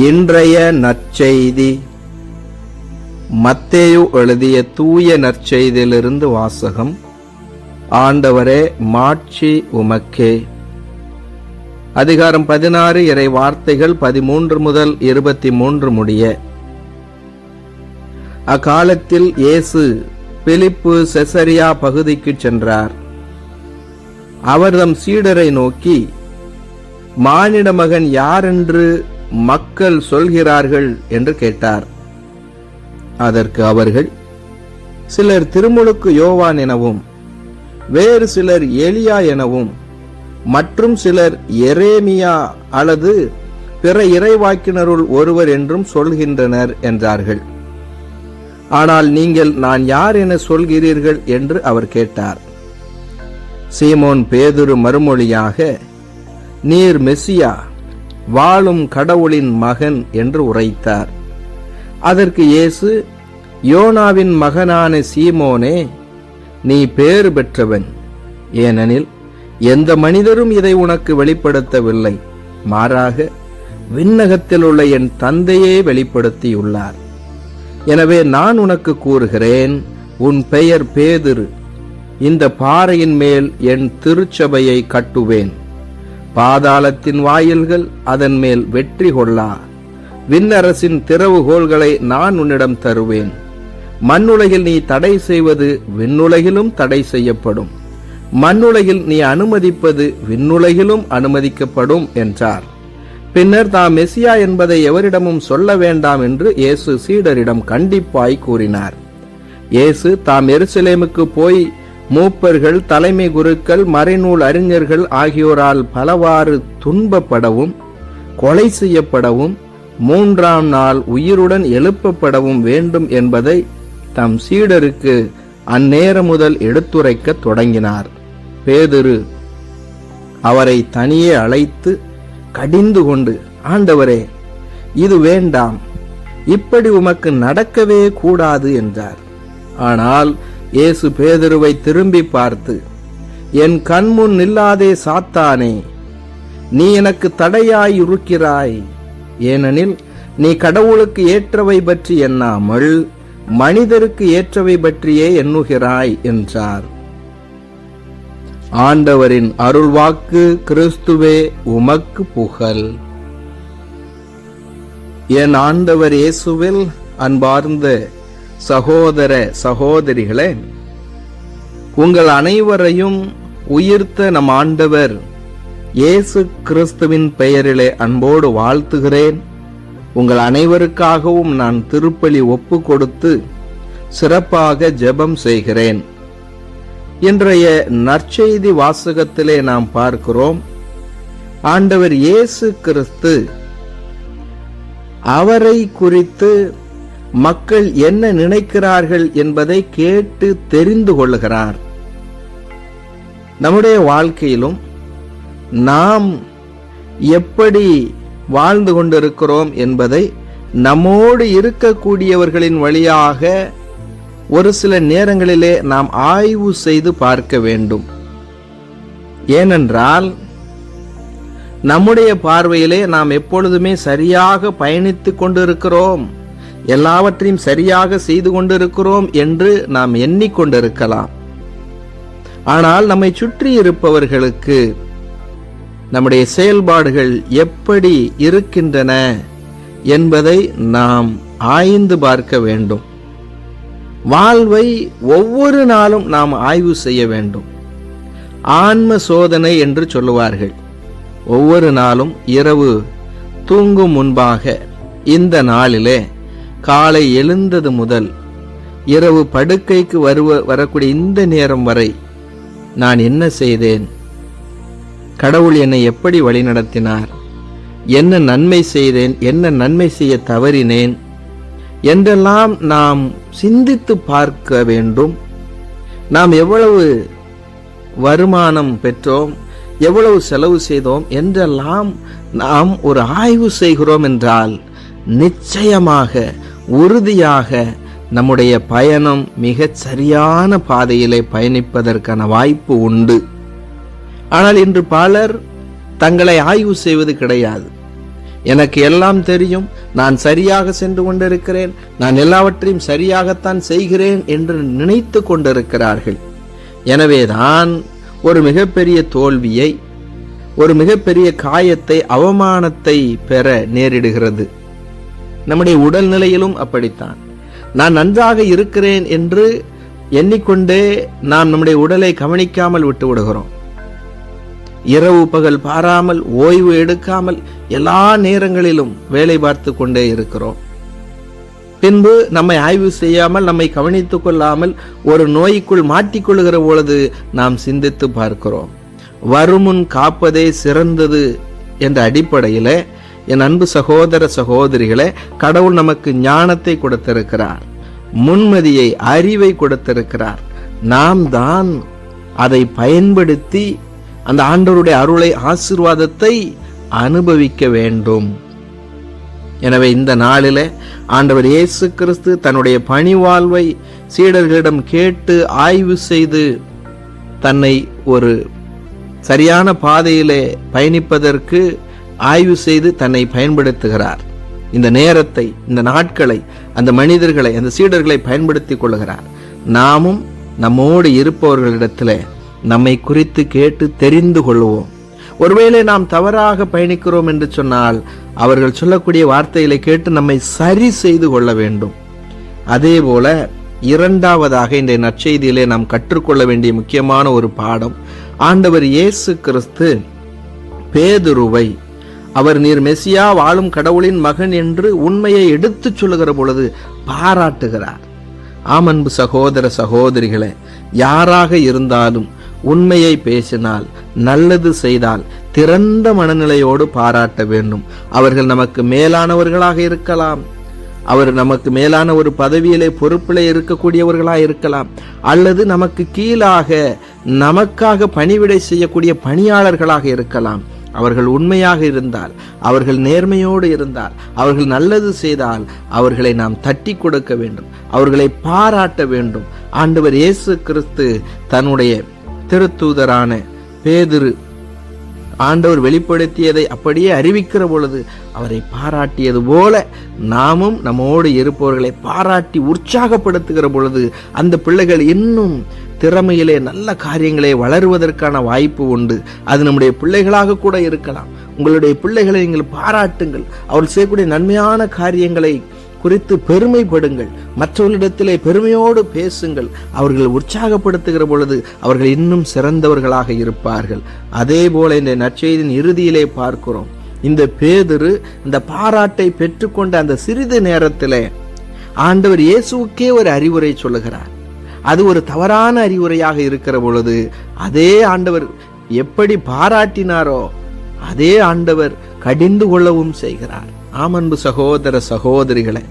இன்றைய நற்செய்தி. மத்தேயு எழுதிய தூய நற்செய்தியிலிருந்து வாசகம். ஆண்டவரே மாட்சி உமக்கே. அதிகாரம் பதினாறு இறை வார்த்தைகள் பதிமூன்று முதல் இருபத்தி மூன்று முடிய. அக்காலத்தில் இயேசு பிலிப்பு செசரியா பகுதிக்கு சென்றார். அவர் தம் சீடரை நோக்கி மானிட மகன் யாரென்று மக்கள் சொல்கிறார்கள் என்று கேட்டார். அதற்கு அவர்கள் சிலர் திருமுழுக்கு யோவான் எனவும் வேறு சிலர் எலியா எனவும் மற்றும் சிலர் எரேமியா அல்லது பிற இறைவாக்கினருள் ஒருவர் என்றும் சொல்கின்றனர் என்றார்கள். ஆனால் நீங்கள் நான் யார் என சொல்கிறீர்கள்? என்று அவர் கேட்டார். சீமோன் பேதுரு மறுமொழியாக நீர் மெஸ்ஸியா வாழும் கடவுளின் மகன் என்று உரைத்தார். அதற்கு இயேசு யோனாவின் மகனான சீமோனே நீ பேறு பெற்றவன். ஏனெனில் எந்த மனிதரும் இதை உனக்கு வெளிப்படுத்தவில்லை. மாறாக விண்ணகத்தில் உள்ள என் தந்தையே வெளிப்படுத்தியுள்ளார். எனவே நான் உனக்கு கூறுகிறேன் உன் பெயர் பேதிரு. இந்த பாறையின் மேல் என் திருச்சபையை கட்டுவேன். பாதாளத்தின் வாயில்கள் அதன் மேல் வெற்றி கொள்ளா. விண்ணரசின் திறவுகோள்களை நான் உன்னிடம் தருவேன். மண்ணுலகில் நீ தடை செய்வது விண்ணுலகிலும் தடை செய்யப்படும். மண்ணுலகில் நீ அனுமதிப்பது விண்ணுலகிலும் அனுமதிக்கப்படும் என்றார். பின்னர் தாம் மெசியா என்பதை எவரிடமும் சொல்ல வேண்டாம் என்று இயேசு சீடரிடம் கண்டிப்பாய் கூறினார். இயேசு தாம் எருசலேமுக்கு போய் மூப்பர்கள் தலைமை குருக்கள் மறைநூல் அறிஞர்கள் ஆகியோரால் பலவாறு துன்பப்படவும் கொலை செய்யப்படவும் மூன்றாம் நாள் உயிருடன் எழுப்பப்படவும் வேண்டும் என்பதை தம் சீடருக்கு அந்நேரம் முதல் எடுத்துரைக்க தொடங்கினார். பேதுரு அவரை தனியே அழைத்து கடிந்து கொண்டு ஆண்டவரே இது வேண்டாம். இப்படி உமக்கு நடக்கவே கூடாது என்றார். ஆனால் இயேசு பேதுருவை திரும்பி பார்த்து என் கண்முன் நில்லாதே சாத்தானே நீ எனக்கு தடையாய் இருக்கிறாய். ஏனெனில் நீ கடவுளுக்கு ஏற்றவை பற்றி எண்ணாமல் மனிதருக்கு ஏற்றவை பற்றியே எண்ணுகிறாய் என்றார். ஆண்டவரின் அருள்வாக்கு கிறிஸ்துவே உமக்கு புகழ். என் ஆண்டவர் இயேசுவில் அன்பார்ந்த சகோதர சகோதரிகளே உங்கள் அனைவரையும் உயிர்த்த நம் ஆண்டவர் இயேசு கிறிஸ்துவின் பெயரிலே அன்போடு வாழ்த்துகிறேன். உங்கள் அனைவருக்காகவும் நான் திருப்பலி ஒப்பு கொடுத்து சிறப்பாக ஜெபம் செய்கிறேன். இன்றைய நற்செய்தி வாசகத்திலே நாம் பார்க்கிறோம் ஆண்டவர் இயேசு கிறிஸ்து அவரை குறித்து மக்கள் என்ன நினைக்கிறார்கள் என்பதை கேட்டு தெரிந்து கொள்ளுகிறார். நம்முடைய வாழ்க்கையிலும் நாம் எப்படி வாழ்ந்து கொண்டிருக்கிறோம் என்பதை நம்மோடு இருக்கக்கூடியவர்களின் வழியாக ஒரு சில நேரங்களிலே நாம் ஆய்வு செய்து பார்க்க வேண்டும். ஏனென்றால் நம்முடைய பார்வையிலே நாம் எப்பொழுதுமே சரியாக பயணித்துக் கொண்டிருக்கிறோம். எல்லாவற்றையும் சரியாக செய்து கொண்டிருக்கிறோம் என்று நாம் எண்ணிக்கொண்டிருக்கலாம். ஆனால் நம்மை சுற்றி இருப்பவர்களுக்கு நம்முடைய செயல்பாடுகள் எப்படி இருக்கின்றன என்பதை நாம் ஆய்ந்து பார்க்க வேண்டும். வாழ்வை ஒவ்வொரு நாளும் நாம் ஆய்வு செய்ய வேண்டும். ஆன்ம சோதனை என்று சொல்லுவார்கள். ஒவ்வொரு நாளும் இரவு தூங்கும் முன்பாக இந்த நாளிலே காலை எழுந்தது முதல் இரவு படுக்கைக்கு வருவ வரக்கூடிய இந்த நேரம் வரை நான் என்ன செய்தேன்? கடவுள் என்னை எப்படி வழிநடத்தினார்? என்ன நன்மை செய்தேன்? என்ன நன்மை செய்ய தவறினேன்? என்றெல்லாம் நாம் சிந்தித்து பார்க்க வேண்டும். நாம் எவ்வளவு வருமானம் பெற்றோம்? எவ்வளவு செலவு செய்தோம்? என்றெல்லாம் நாம் ஒரு ஆய்வு செய்கிறோம் என்றால் நிச்சயமாக உறுதியாக நம்முடைய பயணம் மிகச் சரியான பாதையிலே பயணிப்பதற்கான வாய்ப்பு உண்டு. ஆனால் இன்று பலர் தங்களை ஆய்வு செய்வது கிடையாது. எனக்கு எல்லாம் தெரியும் நான் சரியாக சென்று கொண்டிருக்கிறேன் நான் எல்லாவற்றையும் சரியாகத்தான் செய்கிறேன் என்று நினைத்து கொண்டிருக்கிறார்கள். எனவேதான் ஒரு மிகப்பெரிய தோல்வியை ஒரு மிகப்பெரிய காயத்தை அவமானத்தை பெற நேரிடுகிறது. நம்முடைய உடல்நிலையிலும் அப்படித்தான். நான் நன்றாக இருக்கிறேன் என்று எண்ணிக்கொண்டே நாம் நம்முடைய உடலை கவனிக்காமல் விட்டு விடுகிறோம் இரவு பகல் பாராமல் ஓய்வு எடுக்காமல் எல்லா நேரங்களிலும் வேலை பார்த்து கொண்டே இருக்கிறோம். பின்பு நம்மை ஆய்வு செய்யாமல் நம்மை கவனித்துக் கொள்ளாமல் ஒரு நோய்க்குள் மாட்டிக்கொள்கிற பொழுது நாம் சிந்தித்து பார்க்கிறோம். வருமுன் காப்பதே சிறந்தது என்ற அடிப்படையில் என் அன்பு சகோதர சகோதரிகளே கடவுள் நமக்கு ஞானத்தை கொடுத்திருக்கிறார். முன்மதியை அறிவை கொடுத்திருக்கிறார். நாம் தான் அதை பயன்படுத்தி அந்த ஆண்டவருடைய அருளை ஆசீர்வாதத்தை அனுபவிக்க வேண்டும். எனவே இந்த நாளில ஆண்டவர் இயேசு கிறிஸ்து தன்னுடைய பணிவாழ்வை சீடர்களிடம் கேட்டு ஆய்வு செய்து தன்னை ஒரு சரியான பாதையிலே பயணிப்பதற்கு ஆய்வு செய்து தன்னை பயன்படுத்துகிறார். இந்த நேரத்தை இந்த நாட்களை அந்த மனிதர்களை அந்த சீடர்களை பயன்படுத்திக் கொள்கிறார். நாமும் நம்மோடு இருப்பவர்களிடத்தில் நம்மை குறித்து கேட்டு தெரிந்து கொள்வோம். ஒருவேளை நாம் தவறாக பயணிக்கிறோம் என்று சொன்னால் அவர்கள் சொல்லக்கூடிய வார்த்தைகளை கேட்டு நம்மை சரி செய்து கொள்ள வேண்டும். அதே போல இரண்டாவதாக இந்த நற்செய்தியிலே நாம் கற்றுக்கொள்ள வேண்டிய முக்கியமான ஒரு பாடம் ஆண்டவர் இயேசு கிறிஸ்து பேதுருவை அவர் நீர் மெஸ்ஸியா வாழும் கடவுளின் மகன் என்று உண்மையை எடுத்துச் சொல்லுகிற பொழுது பாராட்டுகிறார். ஆமன்பு சகோதர சகோதரிகளே யாராக இருந்தாலும் உண்மையை பேசினால் நல்லது செய்தால் திறந்த மனநிலையோடு பாராட்ட வேண்டும். அவர்கள் நமக்கு மேலானவர்களாக இருக்கலாம். அவர் நமக்கு மேலான ஒரு பதவியிலே பொறுப்பிலே இருக்கக்கூடியவர்களாக இருக்கலாம். அல்லது நமக்கு கீழாக நமக்காக பணிவிடை செய்யக்கூடிய பணியாளர்களாக இருக்கலாம். அவர்கள் உண்மையாக இருந்தால் அவர்கள் நேர்மையோடு இருந்தால் அவர்கள் நல்லது செய்தால் அவர்களை நாம் தட்டி கொடுக்க வேண்டும் அவர்களை பாராட்ட வேண்டும். ஆண்டவர் இயேசு கிறிஸ்து தன்னுடைய திருத்தூதரான பேதிரு ஆண்டவர் வெளிப்படுத்தியதை அப்படியே அறிவிக்கிற பொழுது அவரை பாராட்டியது போல நாமும் நம்மோடு இருப்பவர்களை பாராட்டி உற்சாகப்படுத்துகிற பொழுது அந்த பிள்ளைகள் இன்னும் திறமையிலே நல்ல காரியங்களை வளருவதற்கான வாய்ப்பு உண்டு. அது நம்முடைய பிள்ளைகளாக கூட இருக்கலாம். உங்களுடைய பிள்ளைகளை நீங்கள் பாராட்டுங்கள். அவர்கள் செய்யக்கூடிய நன்மையான காரியங்களை குறித்து பெருமைப்படுங்கள். மற்றவர்களிடத்திலே பெருமையோடு பேசுங்கள். அவர்கள் உற்சாகப்படுத்துகிற பொழுது அவர்கள் இன்னும் சிறந்தவர்களாக இருப்பார்கள். அதே போல இந்த நற்செய்தியின் இறுதியிலே பார்க்கிறோம். இந்த பேதுரு இந்த பாராட்டை பெற்றுக்கொண்ட அந்த சிறிது நேரத்திலே ஆண்டவர் இயேசுக்கே ஒரு அறிவுரை சொல்லுகிறார். அது ஒரு தவறான அறிவுரையாக இருக்கிற பொழுது அதே ஆண்டவர் எப்படி பாராட்டினாரோ அதே ஆண்டவர் கடிந்து கொள்ளவும் செய்கிறார். ஆமன்பு சகோதர சகோதரிகளே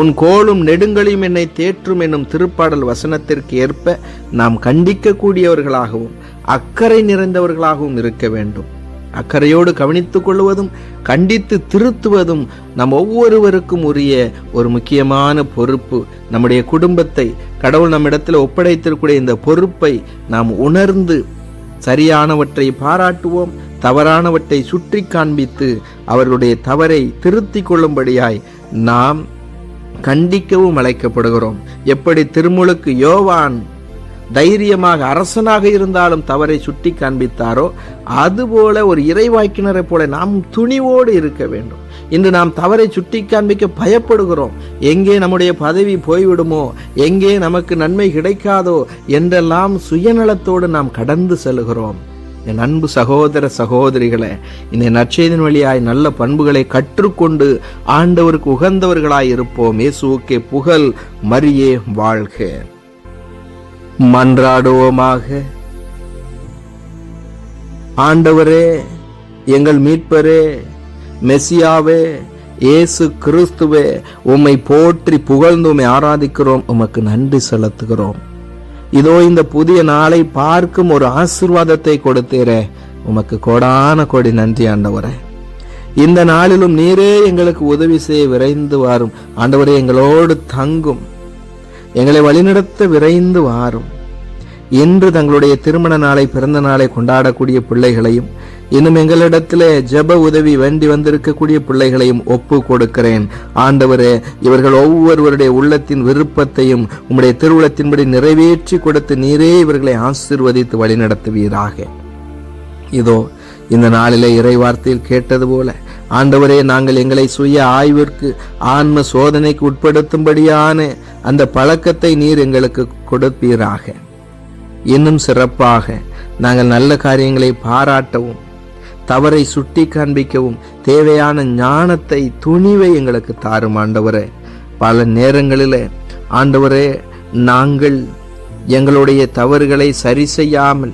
உன் கோளும் நெடுங்களையும் என்னை தேற்றும் என்னும் திருப்பாடல் வசனத்திற்கு ஏற்ப நாம் கண்டிக்கக்கூடியவர்களாகவும் அக்கறை நிறைந்தவர்களாகவும் இருக்க வேண்டும். அக்கறையோடு கவனித்துக் கொள்வதும் கண்டித்து திருத்துவதும் நம் ஒவ்வொருவருக்கும் உரிய ஒரு முக்கியமான பொறுப்பு. நம்முடைய குடும்பத்தை கடவுள் நம்மிடத்தில் ஒப்படைத்திருக்கூடிய இந்த பொறுப்பை நாம் உணர்ந்து சரியானவற்றை பாராட்டுவோம் தவறானவற்றை சுற்றி காண்பித்து அவர்களுடைய தவறை திருத்திக் கொள்ளும்படியாய் நாம் கண்டிக்கவும் அழைக்கப்படுகிறோம். எப்படி திருமுழுக்கு யோவான் தைரியமாக அரசனாக இருந்தாலும் தவறை சுட்டி காண்பித்தாரோ அதுபோல ஒரு இறைவாக்கினரை போல நாம் துணிவோடு இருக்க வேண்டும். இன்று நாம் தவறை சுட்டி காண்பிக்க பயப்படுகிறோம். எங்கே நம்முடைய பதவி போய்விடுமோ எங்கே நமக்கு நன்மை கிடைக்காதோ என்றெல்லாம் சுயநலத்தோடு நாம் கடந்து செல்கிறோம். என் அன்பு சகோதர சகோதரிகளை இந்த நற்செய்தின் வழியாய் நல்ல பண்புகளை கற்றுக்கொண்டு ஆண்டவருக்கு உகந்தவர்களாய் இருப்போம். இயேசுக்கே புகழ் மரியே வாழ்க. மன்றாடுவோமாக. ஆண்டவரே எங்கள் மீட்பரே மெசியாவே இயேசு கிறிஸ்துவே உம்மை போற்றி புகழ்ந்து உம்மை ஆராதிக்கிறோம். உமக்கு நன்றி செலுத்துகிறோம். இதோ இந்த புதிய நாளை பார்க்கும் ஒரு ஆசிர்வாதத்தை கொடுத்தீரே. உமக்கு கோடான கோடி நன்றி ஆண்டவரே. இந்த நாளிலும் நீரே எங்களுக்கு உதவி செய்ய விரைந்து வாரும். ஆண்டவரே எங்களோடு தங்கும். எங்களை வழிநடத்த விரைந்து வாரும். இன்று தங்களுடைய திருமண நாளை பிறந்த நாளை கொண்டாடக்கூடிய பிள்ளைகளையும் இன்னும் எங்களிடத்திலே ஜெப உதவி வேண்டி வந்திருக்கக்கூடிய பிள்ளைகளையும் ஒப்பு கொடுக்கிறேன். ஆண்டவரே இவர்கள் ஒவ்வொருவருடைய உள்ளத்தின் விருப்பத்தையும் உம்முடைய திருவுளத்தின்படி நிறைவேற்றி கொடுத்து நீரே இவர்களை ஆசீர்வதித்து வழிநடத்துவீராக. இதோ இந்த நாளிலே இறை வார்த்தையில் கேட்டது போல ஆண்டவரே நாங்கள் எங்களை சுய ஆய்விற்கு ஆன்ம சோதனைக்கு உட்படுத்தும்படியான அந்த பழக்கத்தை நீர் எங்களுக்கு கொடுப்பீராக. இன்னும் சிறப்பாக நாங்கள் நல்ல காரியங்களை பாராட்டவும் தவறை சுட்டி காண்பிக்கவும் தேவையான ஞானத்தை துணிவை எங்களுக்கு தாரும் ஆண்டவரே. பல நேரங்களில் ஆண்டவரே நாங்கள் எங்களுடைய தவறுகளை சரி செய்யாமல்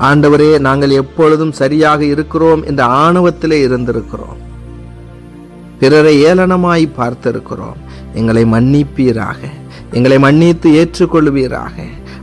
ஆண்டவரே நாங்கள் எப்பொழுதும் சரியாக இருக்கிறோம் என்ற ஆணவத்திலே இருந்திருக்கிறோம். பிறரை ஏளனமாய் பார்த்திருக்கிறோம். எங்களை மன்னிப்பீராக. எங்களை மன்னித்து ஏற்றுக்கொள்வீராக.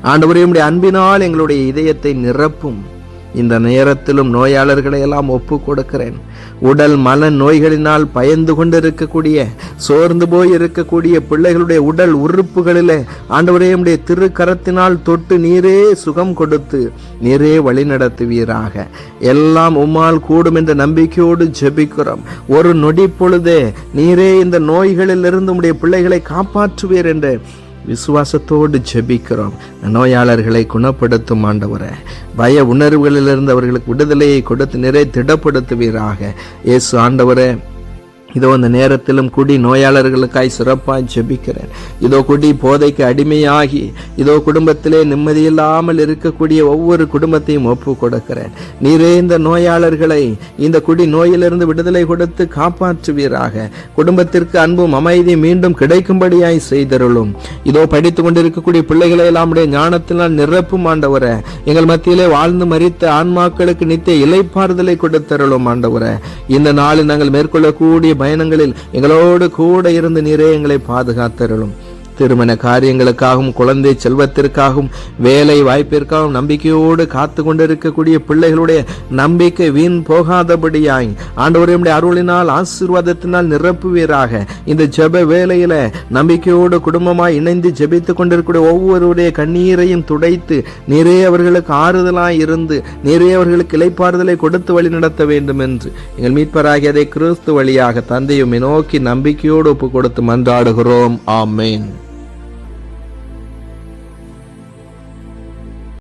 ஆண்டவரே உம்முடைய அன்பினால் எங்களுடைய இதயத்தை நிரப்பும். இந்த நேரத்திலும் நோயாளர்களை எல்லாம் ஒப்பு கொடுக்கிறேன் உடல் மன நோய்களினால் பயந்து கொண்டிருக்கக்கூடிய சோர்ந்து போய் இருக்கக்கூடிய பிள்ளைகளுடைய உடல் உறுப்புகளிலே ஆண்டவரே உம்முடைய திருக்கரத்தினால் தொட்டு நீரே சுகம் கொடுத்து நீரே வழி நடத்துவீராக. எல்லாம் உம்மால் கூடும் என்ற நம்பிக்கையோடு ஜெபிக்கிறோம். ஒரு நொடி பொழுதே நீரே இந்த நோய்களிலிருந்து உடைய பிள்ளைகளை காப்பாற்றுவீர் என்று விசுவாசத்தோடு ஜெபிக்கிறோம். நோயாளர்களை குணப்படுத்தும் ஆண்டவரை. பய உணர்வுகளிலிருந்து அவர்களுக்கு விடுதலையை கொடுத்து நிறை திடப்படுத்துவீராக. இயேசு ஆண்டவரை இதோ இந்த நேரத்திலும் குடி நோயாளர்களுக்காய் சிறப்பாய் ஜெபிக்கிறேன். இதோ குடி போதைக்கு அடிமையாகி இதோ குடும்பத்திலே நிம்மதியில்லாமல் இருக்கக்கூடிய ஒவ்வொரு குடும்பத்தையும் ஒப்பு கொடுக்கிறேன் நீரே இந்த நோயாளர்களை இந்த குடி நோயிலிருந்து விடுதலை கொடுத்து காப்பாற்றுவீராக. குடும்பத்திற்கு அன்பும் அமைதியும் மீண்டும் கிடைக்கும்படியாய் செய்தருளும். இதோ படித்துக் கொண்டிருக்கக்கூடிய பிள்ளைகளை எல்லாம் உடைய ஞானத்தினால் நிரப்பும் ஆண்டவரை. எங்கள் மத்தியிலே வாழ்ந்து மறித்த ஆன்மாக்களுக்கு நித்திய இலைப்பாறுதலை கொடுத்தருளும் ஆண்டவரை. இந்த நாளில் நாங்கள் மேற்கொள்ளக்கூடிய பயணங்களில் எங்களோடு கூட இருந்து நீரே எங்களை பாதுகாத்தருளும். திருமண காரியங்களுக்காகவும் குழந்தை செல்வத்திற்காகவும் வேலை வாய்ப்பிற்காகவும் நம்பிக்கையோடு காத்து கொண்டிருக்கக்கூடிய பிள்ளைகளுடைய நம்பிக்கை வீண் போகாதபடியாய் ஆண்டவரையுடைய அருளினால் ஆசீர்வாதத்தினால் நிரப்புவீராக. இந்த ஜெப வேலையில நம்பிக்கையோடு குடும்பமாய் இணைந்து ஜெபித்துக் கொண்டிருக்கக்கூடிய ஒவ்வொருடைய கண்ணீரையும் துடைத்து நிறைய அவர்களுக்கு ஆறுதலாய் இருந்து நிறைய அவர்களுக்கு இலைப்பாறுதலை கொடுத்து வழி நடத்த வேண்டும் என்று எங்கள் மீட்பராகிய அதை கிறிஸ்து வழியாக தந்தையுமே நோக்கி நம்பிக்கையோடு ஒப்பு கொடுத்து மன்றாடுகிறோம். ஆமேன்.